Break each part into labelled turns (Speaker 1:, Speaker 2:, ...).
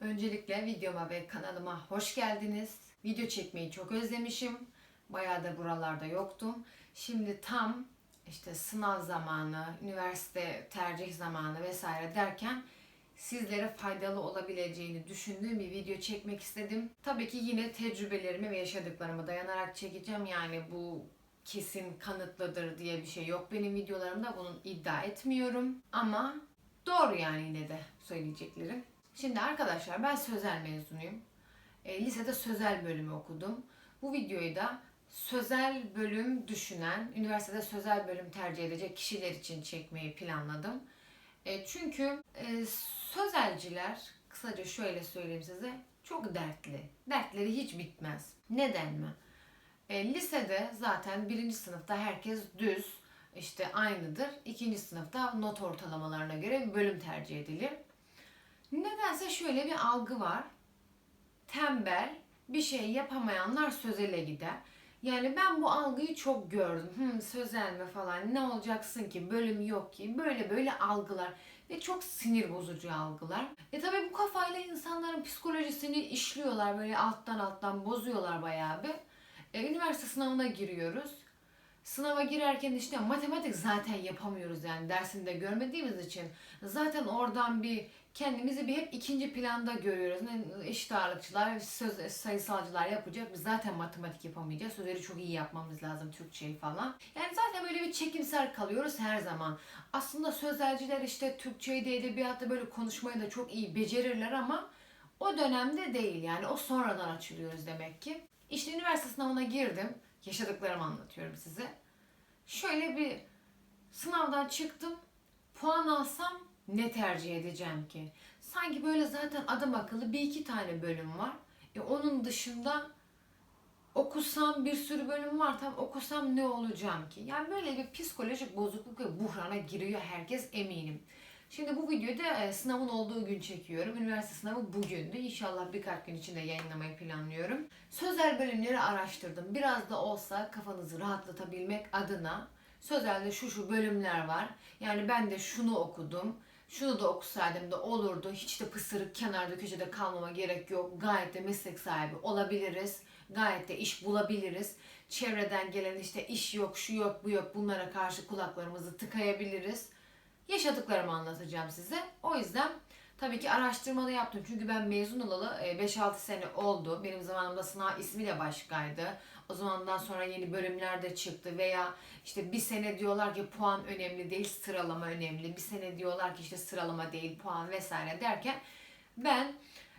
Speaker 1: Öncelikle videoma ve kanalıma hoş geldiniz. Video çekmeyi çok özlemişim. Bayağı da buralarda yoktum. Şimdi tam işte sınav zamanı, üniversite tercih zamanı vesaire derken sizlere faydalı olabileceğini düşündüğüm bir video çekmek istedim. Tabii ki yine tecrübelerime ve yaşadıklarıma dayanarak çekeceğim. Yani bu kesin kanıtlıdır diye bir şey yok benim videolarımda. Bunun iddia etmiyorum. Ama doğru yani yine de söyleyeceklerim. Şimdi arkadaşlar ben sözel mezunuyum. E, lisede sözel bölümü okudum. Bu videoyu da sözel bölüm düşünen, üniversitede sözel bölüm tercih edecek kişiler için çekmeyi planladım. E, çünkü e, sözelciler, kısaca şöyle söyleyeyim size, çok dertli. Dertleri hiç bitmez. Neden mi? E, lisede zaten birinci sınıfta herkes düz, işte aynıdır. İkinci sınıfta not ortalamalarına göre bölüm tercih edilir. Nedense şöyle bir algı var. Tembel, bir şey yapamayanlar sözele gider. Yani ben bu algıyı çok gördüm. Hmm, sözel mi falan ne olacaksın ki bölüm yok ki böyle böyle algılar ve çok sinir bozucu algılar. E tabi bu kafayla insanların psikolojisini işliyorlar böyle alttan alttan bozuyorlar bayağı bir. E, üniversite sınavına giriyoruz. Sınava girerken işte matematik zaten yapamıyoruz yani dersinde görmediğimiz için. Zaten oradan bir kendimizi bir hep ikinci planda görüyoruz. Ne- Eşit ağırlıkçılar, söz, sayısalcılar yapacak. Biz zaten matematik yapamayacağız. Sözleri çok iyi yapmamız lazım Türkçeyi falan. Yani zaten böyle bir çekimser kalıyoruz her zaman. Aslında sözelciler işte Türkçeyi de edebiyatta böyle konuşmayı da çok iyi becerirler ama o dönemde değil yani o sonradan açılıyoruz demek ki. İşte üniversite sınavına girdim. Yaşadıklarımı anlatıyorum size. Şöyle bir sınavdan çıktım. Puan alsam ne tercih edeceğim ki? Sanki böyle zaten adam akıllı bir iki tane bölüm var. E onun dışında okusam bir sürü bölüm var. Tam okusam ne olacağım ki? Yani böyle bir psikolojik bozukluk ve buhrana giriyor herkes eminim. Şimdi bu videoyu da e, sınavın olduğu gün çekiyorum. Üniversite sınavı bugündü. İnşallah birkaç gün içinde yayınlamayı planlıyorum. Sözel bölümleri araştırdım. Biraz da olsa kafanızı rahatlatabilmek adına sözelde şu şu bölümler var. Yani ben de şunu okudum. Şunu da okusaydım da olurdu. Hiç de pısırık kenarda köşede kalmama gerek yok. Gayet de meslek sahibi olabiliriz. Gayet de iş bulabiliriz. Çevreden gelen işte iş yok, şu yok, bu yok bunlara karşı kulaklarımızı tıkayabiliriz yaşadıklarımı anlatacağım size. O yüzden tabii ki araştırma da yaptım. Çünkü ben mezun olalı e, 5-6 sene oldu. Benim zamanımda sınav ismi de başkaydı. O zamandan sonra yeni bölümler de çıktı veya işte bir sene diyorlar ki puan önemli değil, sıralama önemli. Bir sene diyorlar ki işte sıralama değil, puan vesaire derken ben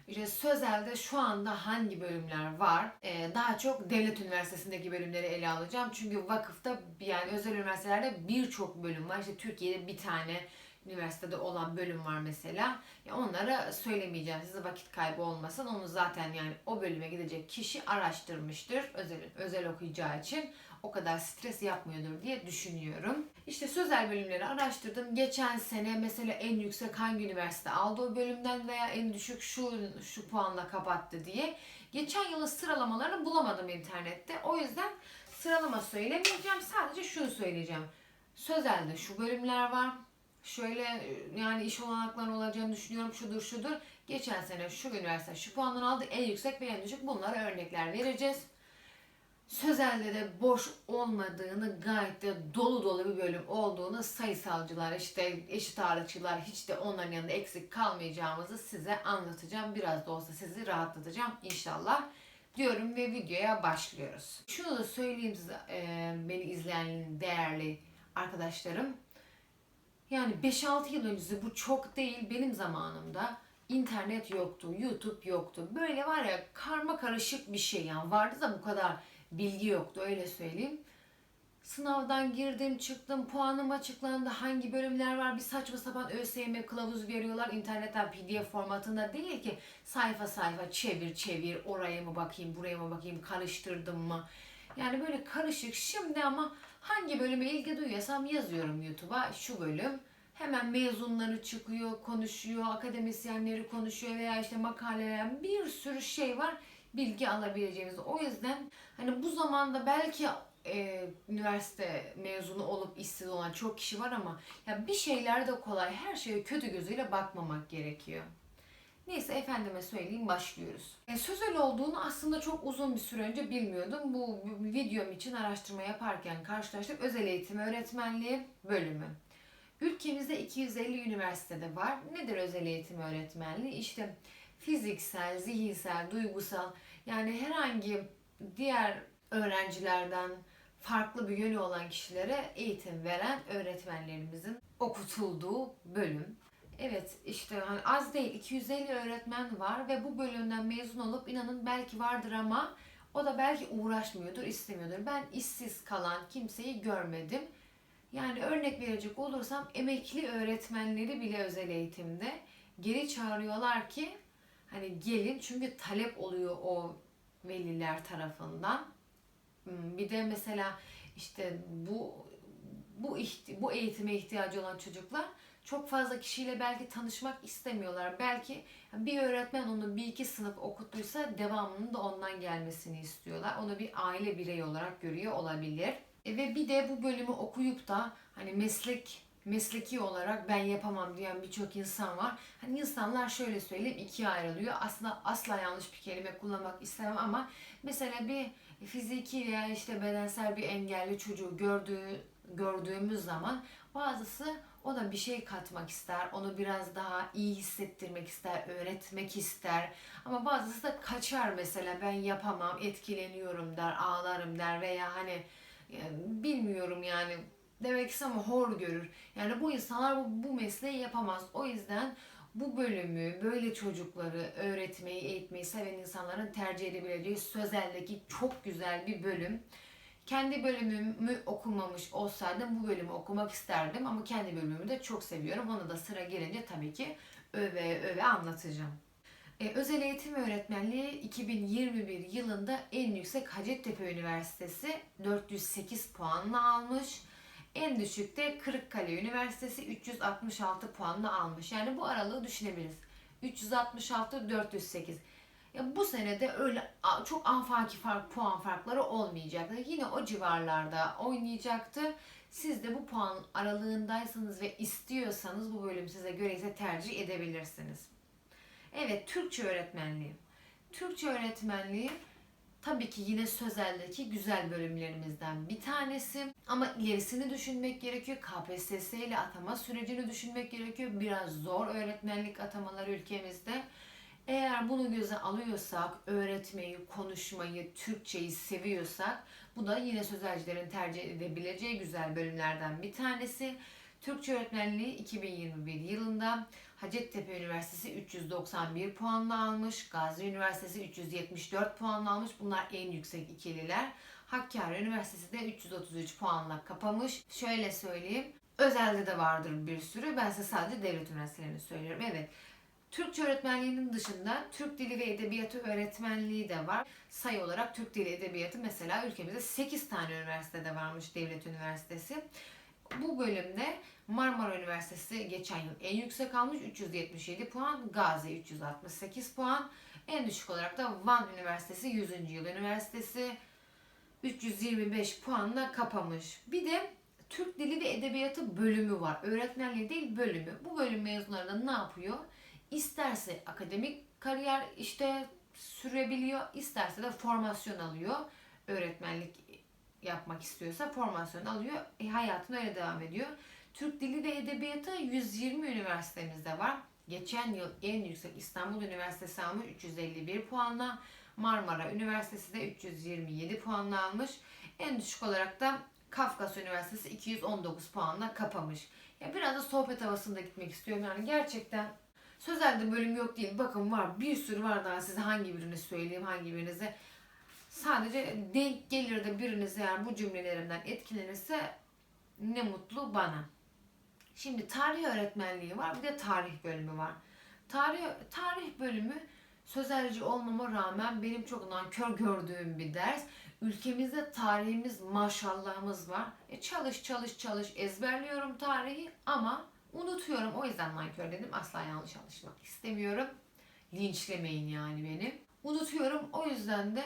Speaker 1: işte Sözel'de şu anda hangi bölümler var? Ee, daha çok devlet üniversitesindeki bölümleri ele alacağım. Çünkü vakıfta yani özel üniversitelerde birçok bölüm var. İşte Türkiye'de bir tane üniversitede olan bölüm var mesela. Ya onları söylemeyeceğim size vakit kaybı olmasın. Onu zaten yani o bölüme gidecek kişi araştırmıştır özel, özel okuyacağı için. O kadar stres yapmıyordur diye düşünüyorum. İşte sözel bölümleri araştırdım. Geçen sene mesela en yüksek hangi üniversite aldı o bölümden veya en düşük şu şu puanla kapattı diye. Geçen yılın sıralamalarını bulamadım internette. O yüzden sıralama söylemeyeceğim. Sadece şunu söyleyeceğim. Sözelde şu bölümler var. Şöyle yani iş olanakları olacağını düşünüyorum. Şudur şudur. Geçen sene şu üniversite şu puanları aldı. En yüksek ve en düşük bunlara örnekler vereceğiz. Sözelde de boş olmadığını gayet de dolu dolu bir bölüm olduğunu sayısalcılar işte eşit ağırlıkçılar hiç de onların yanında eksik kalmayacağımızı size anlatacağım. Biraz da olsa sizi rahatlatacağım inşallah diyorum ve videoya başlıyoruz. Şunu da söyleyeyim size e, beni izleyen değerli arkadaşlarım. Yani 5-6 yıl öncesi bu çok değil. Benim zamanımda internet yoktu, YouTube yoktu. Böyle var ya karma karışık bir şey. Yani vardı da bu kadar bilgi yoktu öyle söyleyeyim. Sınavdan girdim çıktım. Puanım açıklandı. Hangi bölümler var? Bir saçma sapan ÖSYM kılavuz veriyorlar internetten pdf formatında değil ki. Sayfa sayfa çevir çevir. Oraya mı bakayım buraya mı bakayım? Karıştırdım mı? Yani böyle karışık. Şimdi ama hangi bölüme ilgi duyuyorsam yazıyorum YouTube'a şu bölüm hemen mezunları çıkıyor konuşuyor akademisyenleri konuşuyor veya işte makaleler bir sürü şey var bilgi alabileceğimiz. O yüzden hani bu zamanda belki e, üniversite mezunu olup işsiz olan çok kişi var ama ya bir şeyler de kolay. Her şeye kötü gözüyle bakmamak gerekiyor. Neyse efendime söyleyeyim başlıyoruz. E, sözel olduğunu aslında çok uzun bir süre önce bilmiyordum. Bu, videom için araştırma yaparken karşılaştık. Özel eğitim öğretmenliği bölümü. Ülkemizde 250 üniversitede var. Nedir özel eğitim öğretmenliği? İşte fiziksel, zihinsel, duygusal yani herhangi diğer öğrencilerden farklı bir yönü olan kişilere eğitim veren öğretmenlerimizin okutulduğu bölüm. Evet işte hani az değil 250 öğretmen var ve bu bölümden mezun olup inanın belki vardır ama o da belki uğraşmıyordur, istemiyordur. Ben işsiz kalan kimseyi görmedim. Yani örnek verecek olursam emekli öğretmenleri bile özel eğitimde geri çağırıyorlar ki hani gelin çünkü talep oluyor o veliler tarafından. Hmm, Bir de mesela işte bu bu bu eğitime ihtiyacı olan çocuklar çok fazla kişiyle belki tanışmak istemiyorlar. Belki bir öğretmen onu bir iki sınıf okuttuysa devamının da ondan gelmesini istiyorlar. Onu bir aile bireyi olarak görüyor olabilir. E, Ve bir de bu bölümü okuyup da hani meslek mesleki olarak ben yapamam diyen birçok insan var. Hani insanlar şöyle söyleyeyim ikiye ayrılıyor. Aslında asla yanlış bir kelime kullanmak istemem ama mesela bir fiziki veya işte bedensel bir engelli çocuğu gördüğü gördüğümüz zaman bazısı ona bir şey katmak ister, onu biraz daha iyi hissettirmek ister, öğretmek ister. Ama bazısı da kaçar mesela ben yapamam, etkileniyorum der, ağlarım der veya hani yani bilmiyorum yani demek istemem hor görür. Yani bu insanlar bu, bu mesleği yapamaz. O yüzden bu bölümü böyle çocukları öğretmeyi, eğitmeyi seven insanların tercih edebileceği sözeldeki çok güzel bir bölüm. Kendi bölümümü okumamış olsaydım bu bölümü okumak isterdim ama kendi bölümümü de çok seviyorum. Onu da sıra gelince tabii ki öve öve anlatacağım. Ee, özel eğitim öğretmenliği 2021 yılında en yüksek Hacettepe Üniversitesi 408 puanla almış. En düşük de Kırıkkale Üniversitesi 366 puanla almış. Yani bu aralığı düşünebiliriz. 366 408. Ya bu sene de öyle çok afaki fark, puan farkları olmayacaktı. Yine o civarlarda oynayacaktı. Siz de bu puan aralığındaysanız ve istiyorsanız bu bölüm size göre ise tercih edebilirsiniz. Evet, Türkçe öğretmenliği. Türkçe öğretmenliği tabii ki yine sözeldeki güzel bölümlerimizden bir tanesi. Ama ilerisini düşünmek gerekiyor. KPSS ile atama sürecini düşünmek gerekiyor. Biraz zor öğretmenlik atamaları ülkemizde. Eğer bunu göze alıyorsak, öğretmeyi, konuşmayı, Türkçeyi seviyorsak bu da yine sözelcilerin tercih edebileceği güzel bölümlerden bir tanesi. Türkçe öğretmenliği 2021 yılında Hacettepe Üniversitesi 391 puanla almış, Gazi Üniversitesi 374 puanla almış. Bunlar en yüksek ikililer. Hakkari Üniversitesi de 333 puanla kapamış. Şöyle söyleyeyim, özelde de vardır bir sürü. Ben size sadece devlet üniversitelerini söylüyorum. Evet, Türkçe öğretmenliğinin dışında Türk Dili ve Edebiyatı öğretmenliği de var. Sayı olarak Türk Dili Edebiyatı mesela ülkemizde 8 tane üniversitede varmış devlet üniversitesi. Bu bölümde Marmara Üniversitesi geçen yıl en yüksek almış 377 puan, Gazi 368 puan. En düşük olarak da Van Üniversitesi 100. Yıl Üniversitesi 325 puanla kapamış. Bir de Türk Dili ve Edebiyatı bölümü var. Öğretmenliği değil bölümü. Bu bölüm mezunları da ne yapıyor? İsterse akademik kariyer işte sürebiliyor, isterse de formasyon alıyor. Öğretmenlik yapmak istiyorsa formasyon alıyor. E, hayatına öyle devam ediyor. Türk Dili ve Edebiyatı 120 üniversitemizde var. Geçen yıl en yüksek İstanbul Üniversitesi almış 351 puanla. Marmara Üniversitesi de 327 puanla almış. En düşük olarak da Kafkas Üniversitesi 219 puanla kapamış. Ya biraz da sohbet havasında gitmek istiyorum. Yani gerçekten sözelde bölüm yok değil. Bakın var bir sürü var daha size hangi birini söyleyeyim hangi birinize. Sadece denk gelir de biriniz eğer bu cümlelerimden etkilenirse ne mutlu bana. Şimdi tarih öğretmenliği var bir de tarih bölümü var. Tarih, tarih bölümü sözelci olmama rağmen benim çok nankör gördüğüm bir ders. Ülkemizde tarihimiz maşallahımız var. E çalış çalış çalış ezberliyorum tarihi ama unutuyorum. O yüzden nankör dedim. Asla yanlış anlaşılmak istemiyorum. Linçlemeyin yani beni. Unutuyorum. O yüzden de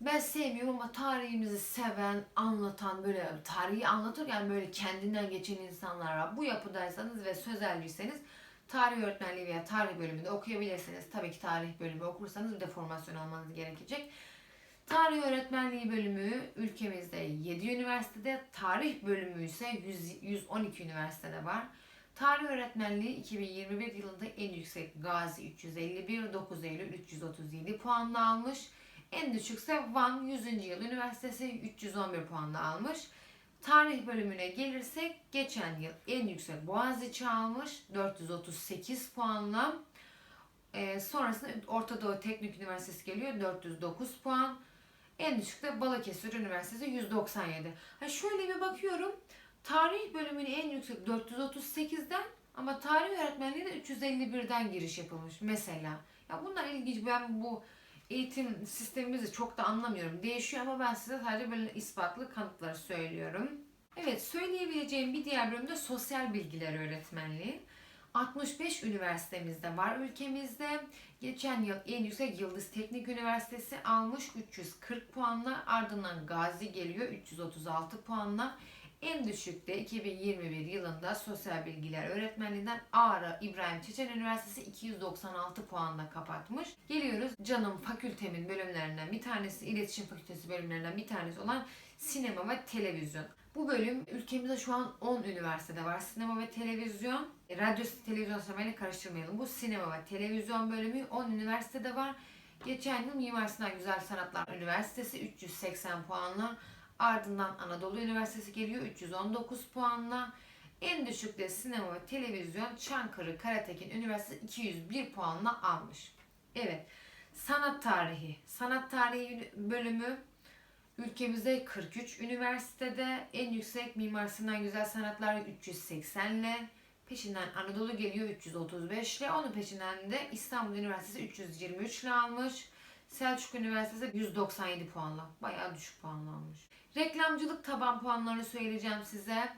Speaker 1: ben sevmiyorum ama tarihimizi seven, anlatan, böyle tarihi anlatırken böyle kendinden geçen insanlar var. Bu yapıdaysanız ve sözelciyseniz tarih öğretmenliği veya tarih bölümü de okuyabilirsiniz. Tabii ki tarih bölümü okursanız bir de formasyon almanız gerekecek. Tarih öğretmenliği bölümü ülkemizde 7 üniversitede, tarih bölümü ise 100, 112 üniversitede var. Tarih öğretmenliği 2021 yılında en yüksek Gazi 351, 9 Eylül 337 puanla almış. En düşükse Van 100. Yıl Üniversitesi 311 puanla almış. Tarih bölümüne gelirsek geçen yıl en yüksek Boğaziçi almış 438 puanla. Ee, sonrasında Orta Doğu Teknik Üniversitesi geliyor 409 puan. En düşük de Balıkesir Üniversitesi 197. Ha şöyle bir bakıyorum. Tarih bölümünü en yüksek 438'den ama tarih öğretmenliği de 351'den giriş yapılmış mesela. Ya bunlar ilginç. Ben bu eğitim sistemimizi çok da anlamıyorum. Değişiyor ama ben size sadece böyle ispatlı kanıtları söylüyorum. Evet söyleyebileceğim bir diğer bölüm de sosyal bilgiler öğretmenliği. 65 üniversitemizde var ülkemizde. Geçen yıl en yüksek Yıldız Teknik Üniversitesi almış 340 puanla. Ardından Gazi geliyor 336 puanla. En düşükte 2021 yılında sosyal bilgiler öğretmenliğinden Ağrı İbrahim Çeçen Üniversitesi 296 puanla kapatmış. Geliyoruz canım fakültemin bölümlerinden bir tanesi, iletişim fakültesi bölümlerinden bir tanesi olan sinema ve televizyon. Bu bölüm ülkemizde şu an 10 üniversitede var. Sinema ve televizyon. E, Radyo televizyon sinemayla karıştırmayalım. Bu sinema ve televizyon bölümü 10 üniversitede var. Geçen yıl Mimar Sinan Güzel Sanatlar Üniversitesi 380 puanla Ardından Anadolu Üniversitesi geliyor 319 puanla. En düşük de sinema ve televizyon Çankırı Karatekin Üniversitesi 201 puanla almış. Evet. Sanat tarihi. Sanat tarihi bölümü ülkemizde 43 üniversitede en yüksek Mimar Sinan Güzel Sanatlar 380 ile peşinden Anadolu geliyor 335 ile onun peşinden de İstanbul Üniversitesi 323 ile almış. Selçuk Üniversitesi 197 puanla. Bayağı düşük puanla almış. Reklamcılık taban puanlarını söyleyeceğim size.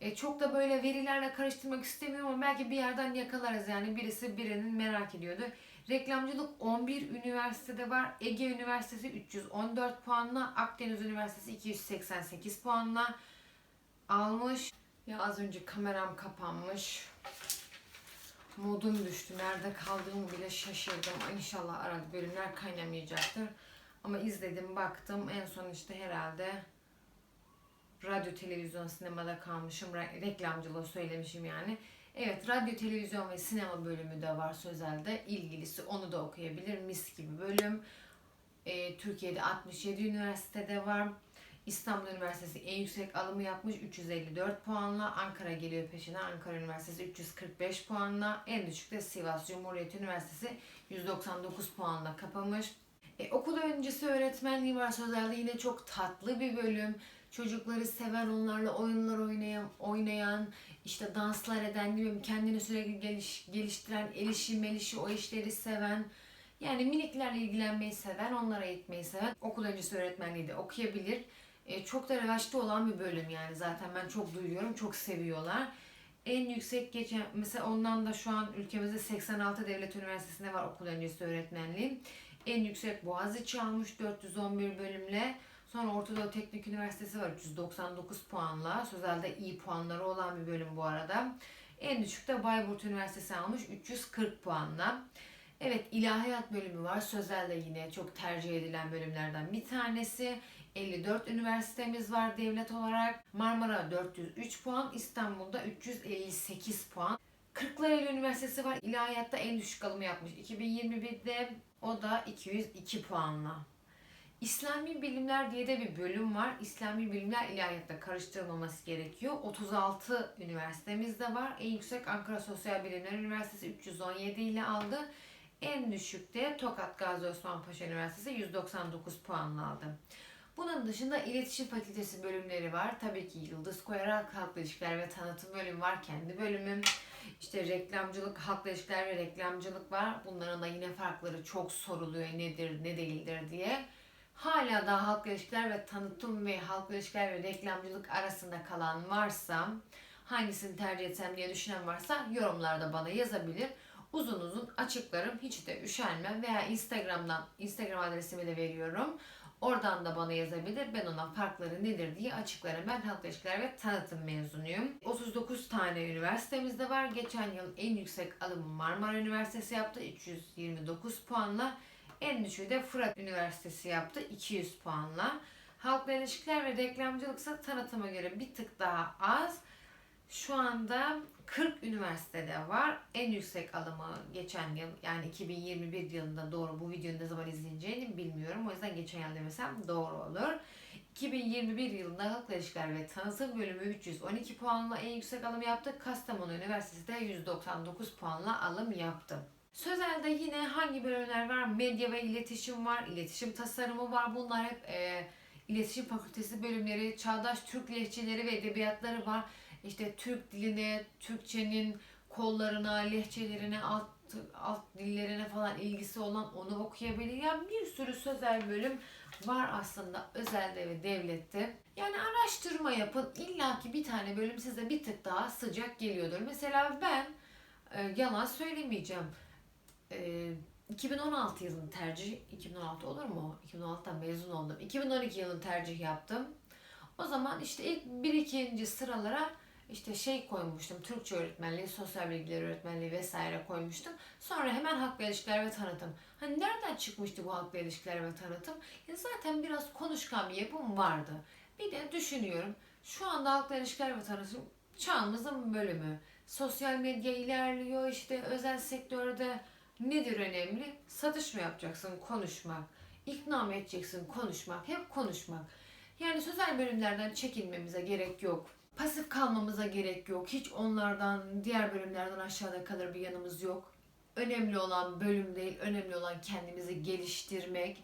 Speaker 1: E, çok da böyle verilerle karıştırmak istemiyorum ama belki bir yerden yakalarız yani birisi birinin merak ediyordu. Reklamcılık 11 üniversitede var. Ege Üniversitesi 314 puanla, Akdeniz Üniversitesi 288 puanla almış. Ya az önce kameram kapanmış. Modum düştü. Nerede kaldığımı bile şaşırdım. İnşallah arada bölümler kaynamayacaktır. Ama izledim, baktım. En son işte herhalde radyo, televizyon, sinemada kalmışım. Re- reklamcılığı söylemişim yani. Evet, radyo, televizyon ve sinema bölümü de var sözelde. İlgilisi onu da okuyabilir. Mis gibi bölüm. Ee, Türkiye'de 67 üniversitede var. İstanbul Üniversitesi en yüksek alımı yapmış 354 puanla. Ankara geliyor peşine. Ankara Üniversitesi 345 puanla. En düşük de Sivas Cumhuriyet Üniversitesi 199 puanla kapamış. E, okul öncesi öğretmenliği var sözelde yine çok tatlı bir bölüm. Çocukları seven, onlarla oyunlar oynayan, oynayan işte danslar eden, bilmiyorum, kendini sürekli geliş, geliştiren, el işi, mel işi, o işleri seven, yani miniklerle ilgilenmeyi seven, onlara eğitmeyi seven okul öncesi öğretmenliği de okuyabilir. E, çok da revaçta olan bir bölüm yani zaten ben çok duyuyorum, çok seviyorlar. En yüksek geçen, mesela ondan da şu an ülkemizde 86 devlet üniversitesinde var okul öncesi öğretmenliği. En yüksek Boğaziçi almış 411 bölümle. Sonra Orta Doğu Teknik Üniversitesi var 399 puanla. Sözelde iyi puanları olan bir bölüm bu arada. En düşük de Bayburt Üniversitesi almış 340 puanla. Evet ilahiyat bölümü var. Sözelde yine çok tercih edilen bölümlerden bir tanesi. 54 üniversitemiz var devlet olarak. Marmara 403 puan, İstanbul'da 358 puan. Kırklareli Üniversitesi var. İlahiyatta en düşük alımı yapmış. 2021'de o da 202 puanla. İslami bilimler diye de bir bölüm var. İslami bilimler ilahiyatta karıştırılmaması gerekiyor. 36 üniversitemiz de var. En yüksek Ankara Sosyal Bilimler Üniversitesi 317 ile aldı. En düşük de Tokat Gazi Osman Paşa Üniversitesi 199 puanla aldı. Bunun dışında iletişim fakültesi bölümleri var. Tabii ki Yıldız koyarak halkla ilişkiler ve tanıtım bölümü var. Kendi bölümüm. İşte reklamcılık, halkla ilişkiler ve reklamcılık var. Bunların da yine farkları çok soruluyor. Nedir, ne değildir diye. Hala da halkla ilişkiler ve tanıtım ve halkla ilişkiler ve reklamcılık arasında kalan varsa hangisini tercih etsem diye düşünen varsa yorumlarda bana yazabilir. Uzun uzun açıklarım. Hiç de üşenmem veya Instagram'dan Instagram adresimi de veriyorum. Oradan da bana yazabilir. Ben ona farkları nedir diye açıklarım. Ben halk ilişkiler ve tanıtım mezunuyum. 39 tane üniversitemizde var. Geçen yıl en yüksek alımı Marmara Üniversitesi yaptı. 329 puanla. En düşüğü de Fırat Üniversitesi yaptı. 200 puanla. Halkla ilişkiler ve reklamcılık ise tanıtıma göre bir tık daha az. Şu anda 40 üniversitede var. En yüksek alımı geçen yıl yani 2021 yılında doğru bu videonun ne zaman izleneceğini bilmiyorum. O yüzden geçen yıl demesem doğru olur. 2021 yılında Halkla İlişkiler ve Tanıtım bölümü 312 puanla en yüksek alım yaptı. Kastamonu Üniversitesi de 199 puanla alım yaptı. Sözel'de yine hangi bölümler var? Medya ve iletişim var, iletişim tasarımı var. Bunlar hep e, iletişim fakültesi bölümleri, çağdaş Türk lehçeleri ve edebiyatları var. İşte Türk diline, Türkçenin kollarına, lehçelerine, alt, alt dillerine falan ilgisi olan onu okuyabilir. Yani bir sürü sözel bölüm var aslında özelde ve devlette. Yani araştırma yapın. İlla ki bir tane bölüm size bir tık daha sıcak geliyordur. Mesela ben e, yalan söylemeyeceğim. E, 2016 yılını tercih, 2016 olur mu? 2016'dan mezun oldum. 2012 yılını tercih yaptım. O zaman işte ilk bir ikinci sıralara işte şey koymuştum. Türkçe öğretmenliği, sosyal bilgiler öğretmenliği vesaire koymuştum. Sonra hemen halkla ilişkiler ve tanıtım. Hani nereden çıkmıştı bu halkla ilişkiler ve tanıtım? Ya zaten biraz konuşkan bir yapım vardı. Bir de düşünüyorum. Şu anda halkla ilişkiler ve tanıtım çağımızın bölümü. Sosyal medya ilerliyor işte özel sektörde nedir önemli? Satış mı yapacaksın? Konuşmak. İkna mı edeceksin? Konuşmak. Hep konuşmak. Yani sözel bölümlerden çekinmemize gerek yok. Pasif kalmamıza gerek yok. Hiç onlardan, diğer bölümlerden aşağıda kalır bir yanımız yok. Önemli olan bölüm değil, önemli olan kendimizi geliştirmek.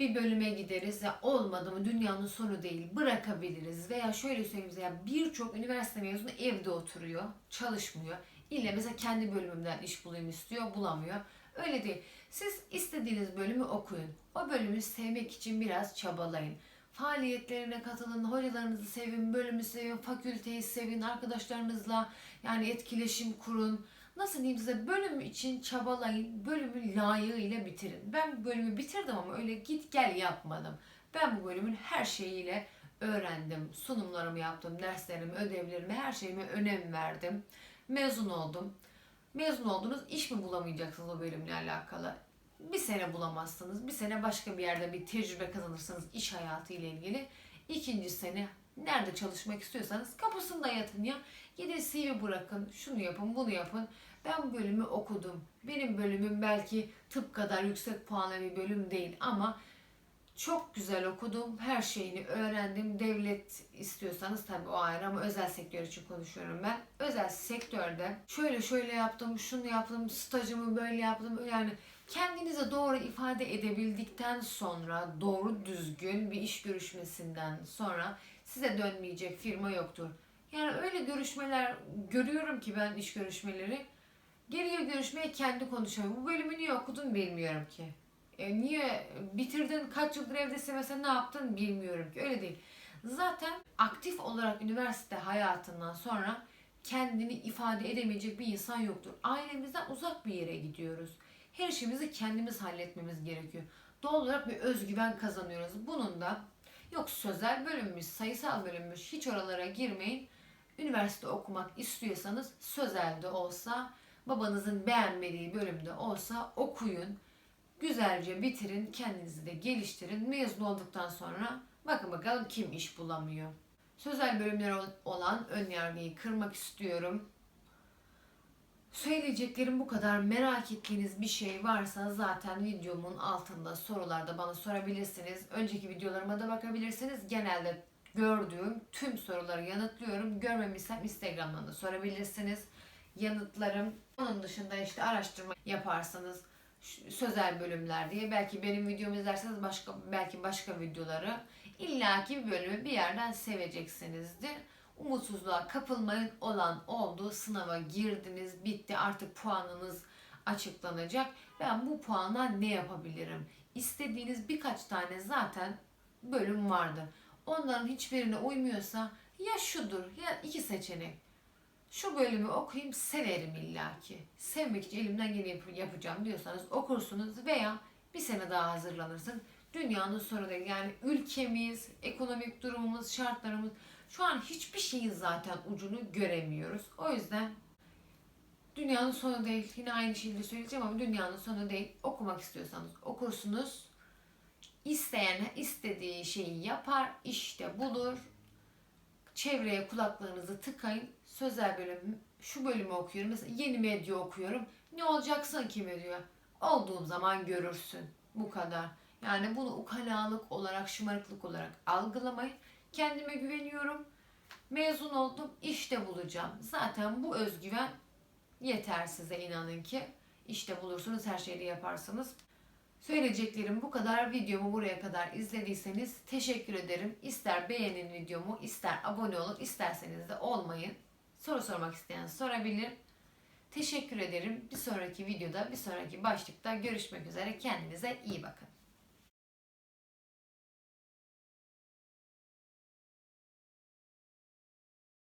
Speaker 1: Bir bölüme gideriz. Ya olmadı mı dünyanın sonu değil bırakabiliriz. Veya şöyle söyleyeyim size birçok üniversite mezunu evde oturuyor çalışmıyor. İlle mesela kendi bölümümden iş bulayım istiyor bulamıyor. Öyle değil. Siz istediğiniz bölümü okuyun. O bölümü sevmek için biraz çabalayın faaliyetlerine katılın, hocalarınızı sevin, bölümü sevin, fakülteyi sevin, arkadaşlarınızla yani etkileşim kurun. Nasıl diyeyim size bölüm için çabalayın, bölümü layığıyla bitirin. Ben bölümü bitirdim ama öyle git gel yapmadım. Ben bu bölümün her şeyiyle öğrendim. Sunumlarımı yaptım, derslerimi, ödevlerimi, her şeyime önem verdim. Mezun oldum. Mezun oldunuz, iş mi bulamayacaksınız o bölümle alakalı? Bir sene bulamazsınız. Bir sene başka bir yerde bir tecrübe kazanırsınız iş hayatı ile ilgili. İkinci sene nerede çalışmak istiyorsanız kapısında yatın ya. Gidin CV bırakın, şunu yapın, bunu yapın. Ben bölümü okudum. Benim bölümüm belki tıp kadar yüksek puanlı bir bölüm değil ama çok güzel okudum. Her şeyini öğrendim. Devlet istiyorsanız tabii o ayrı ama özel sektör için konuşuyorum ben. Özel sektörde şöyle şöyle yaptım, şunu yaptım, stajımı böyle yaptım. Yani kendinize doğru ifade edebildikten sonra doğru düzgün bir iş görüşmesinden sonra size dönmeyecek firma yoktur. Yani öyle görüşmeler görüyorum ki ben iş görüşmeleri. Geliyor görüşmeye kendi konuşuyor. Bu bölümü niye okudun bilmiyorum ki. E, niye bitirdin kaç yıldır evdesin mesela ne yaptın bilmiyorum ki. Öyle değil. Zaten aktif olarak üniversite hayatından sonra kendini ifade edemeyecek bir insan yoktur. Ailemizden uzak bir yere gidiyoruz her işimizi kendimiz halletmemiz gerekiyor. Doğal olarak bir özgüven kazanıyoruz. Bunun da yok sözel bölümmüş, sayısal bölümmüş hiç oralara girmeyin. Üniversite okumak istiyorsanız sözelde olsa, babanızın beğenmediği bölümde olsa okuyun. Güzelce bitirin, kendinizi de geliştirin. Mezun olduktan sonra bakın bakalım kim iş bulamıyor. Sözel bölümler olan ön yargıyı kırmak istiyorum. Söyleyeceklerim bu kadar. Merak ettiğiniz bir şey varsa zaten videomun altında sorularda bana sorabilirsiniz. Önceki videolarıma da bakabilirsiniz. Genelde gördüğüm tüm soruları yanıtlıyorum. Görmemişsem Instagram'dan da sorabilirsiniz. Yanıtlarım. Onun dışında işte araştırma yaparsanız sözel bölümler diye belki benim videomu izlerseniz başka belki başka videoları illaki bir bölümü bir yerden seveceksinizdir. Umutsuzluğa kapılmayın. Olan oldu. Sınava girdiniz. Bitti. Artık puanınız açıklanacak. Ben bu puanla ne yapabilirim? İstediğiniz birkaç tane zaten bölüm vardı. Onların hiçbirine uymuyorsa ya şudur ya iki seçenek. Şu bölümü okuyayım severim illaki. Sevmek için elimden geleni yapacağım diyorsanız okursunuz veya bir sene daha hazırlanırsın. dünyanın sonu değil. Yani ülkemiz, ekonomik durumumuz, şartlarımız şu an hiçbir şeyin zaten ucunu göremiyoruz. O yüzden dünyanın sonu değil. Yine aynı şeyi söyleyeceğim ama dünyanın sonu değil. Okumak istiyorsanız okursunuz. İsteyen istediği şeyi yapar, işte bulur. Çevreye kulaklarınızı tıkayın. Sözel bölüm, şu bölümü okuyorum. Mesela yeni medya okuyorum. Ne olacaksın ki medya? Olduğum zaman görürsün. Bu kadar. Yani bunu ukalalık olarak, şımarıklık olarak algılamayın. Kendime güveniyorum. Mezun oldum, işte bulacağım. Zaten bu özgüven yeter size inanın ki. İşte bulursunuz, her şeyi yaparsınız. Söyleyeceklerim bu kadar. Videomu buraya kadar izlediyseniz teşekkür ederim. İster beğenin videomu, ister abone olun, isterseniz de olmayın. Soru sormak isteyen sorabilir. Teşekkür ederim. Bir sonraki videoda, bir sonraki başlıkta görüşmek üzere. Kendinize iyi bakın.